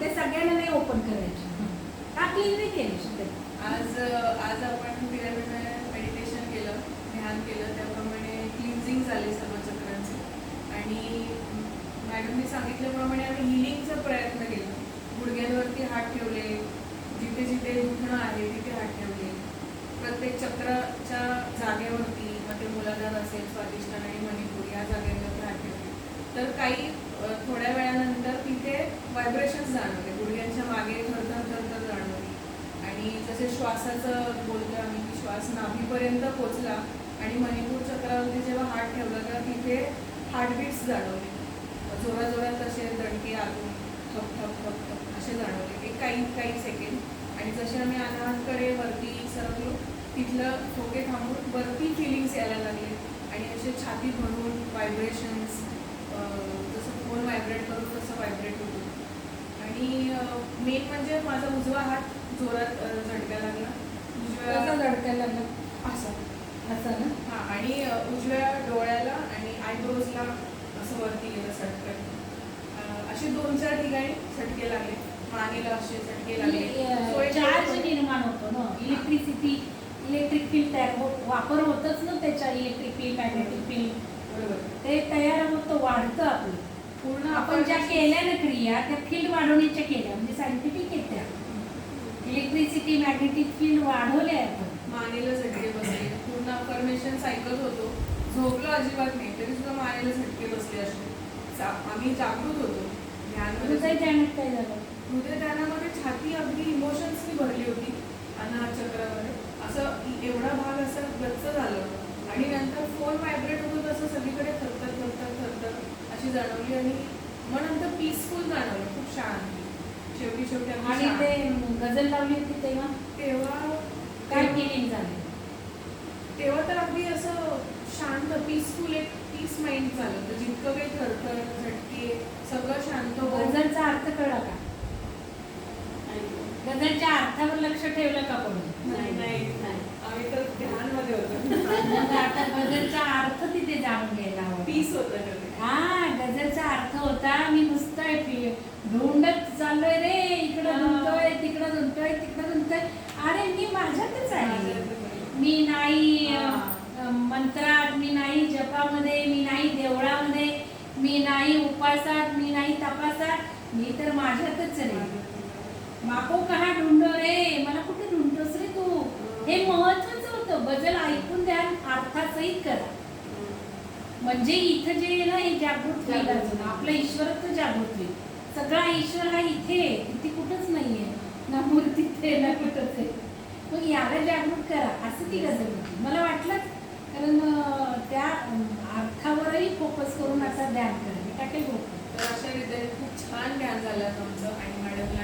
ते सगळ्यांना नाही ओपन करायचे. का क्लीन नाही केले आज आज आपण पिरामिड मेडिटेशन केलं ध्यान केलं त्याप्रमाणे क्लिन्झिंग झाले सर्व चक्रांचे आणि मॅडमनी सांगितल्याप्रमाणे आम्ही हिलिंगचा प्रयत्न केला. गुडघ्यांवरती हात ठेवले जिथे जिथे दुखणं आहे तिथे हात ठेवले. प्रत्येक चक्राच्या जागेवरती मग ते मुलाधार असेल स्वादिष्ट आणि मणिपूर या जागेवरती हात ठेवले. तर काही थोड्या वेळा व्हायब्रेशन जाणवले गुडघ्यांच्या मागे थरथर थरथर जाणवली आणि जसे श्वासाचं बोलतो आम्ही की श्वास नाभीपर्यंत पोचला आणि मणिपूर चक्रावरती जेव्हा हात ठेवला तेव्हा तिथे हार्टबीट्स जाणवले. जोराजोरात असे दणके आतून ठप ठप ठप ठप असे जाणवले. एक काही काही सेकंड आणि जसे आम्ही अनाहतकडे वरती सरकलो तिथलं ठोके थांबून वरती फिलिंग्स यायला लागले. आणि असे छाती भरून व्हायब्रेशन्स जसं फोन व्हायब्रेट करू तसं व्हायब्रेट होतो आणि मेन म्हणजे माझा उजवा हात जोरात झटका लागला. उजव्या झडकायला लागलं? असा. असं ना? हा आणि उजव्या डोळ्याला आणि आयब्रोजला असं वरती गेलं सटकन असे दोन चार ठिकाणी सटके लागले. मानेला असे सटके लागले. चार्ज निर्माण होतो ना. इलेक्ट्रिसिटी इलेक्ट्रिक फील्ड तयार होत वापर होतच ना त्याच्या इलेक्ट्रिक फील्ड मॅग्नेटिक फील्ड. बरोबर. ते तयार होतं वाढतं आपलं. पूर्ण आपण ज्या केल्या ना क्रिया त्या फील्ड वाढवण्याच्या केल्या म्हणजे सायंटिफिक आहेत त्या. इलेक्ट्रिसिटी मॅग्नेटिक फील्ड वाढवल्या आपण. मानेला झटके बसले. पूर्ण अफर्मेशन ऐकत होतो. झोपलो अजिबात नाही तरी सुद्धा मानेला झटके बसले असे. आम्ही जागृत होतो. हृदय ध्यानात काय झालं? हृदय ध्यानामध्ये छाती अगदी इमोशन्सनी भरली होती अनाहत चक्रामध्ये. असं एवढा भाग असं गच्च झालं. आणि नंतर फोन व्हायब्रेट होतो तसं सगळीकडे थरथर अशी जाणवली आणि मग नंतर पीसफुल जाणवलं. खूप शांत. शेवटी शेवटी आणि. ते गझल लावली होती तेव्हा? तेव्हा काय फिलिंग झाली? तेव्हा तर अगदी असं शांत पीसफुल एक पीस माइंड झालं तर जितकं काही थरथर झटके सगळं शांत गझलचा अर्थ कळला का? गझलच्या अर्थावर लक्ष ठेवलं का कोणी? नाही नाही आम्ही तर ध्यानमध्ये होतो. आता गझलचा अर्थ तिथे जाणून घ्यायला हवा पीस होतं का ते? हा गझलचा अर्थ होता मी नुसतं ढूंढत चाललोय रे इकडं. धुंडतोय तिकडं धुंडतोय तिकडं धुंडतोय. अरे मी माझ्यातच आहे. मी नाही मंत्रात मी नाही जपामध्ये मी नाही देवळामध्ये मी नाही उपासात मी नाही तपासात. मी तर माझ्यातच रे माको कहा ढूंढो रे मला कुठे ढूंढतोस रे तू? हे महत्वाचं होतं. गझल ऐकून ध्यान अर्थासहित करा. म्हणजे इथं जे आहे ना हे जागृत होईल. अजून आपलं ईश्वरत्व जागृत होईल. सगळा ईश्वर हा इथे इथे कुठंच नाहीये. ना मूर्तीत आहे ना कुठंच आहे मग याला जागृत करा. असं ती गजल होती. मला वाटलं कारण त्या अर्थावरही फोकस करून आता ध्यान करा. मी टाकेल. तर अशा रीतीने खूप छान ध्यान झालं आमचं. आणि मॅडम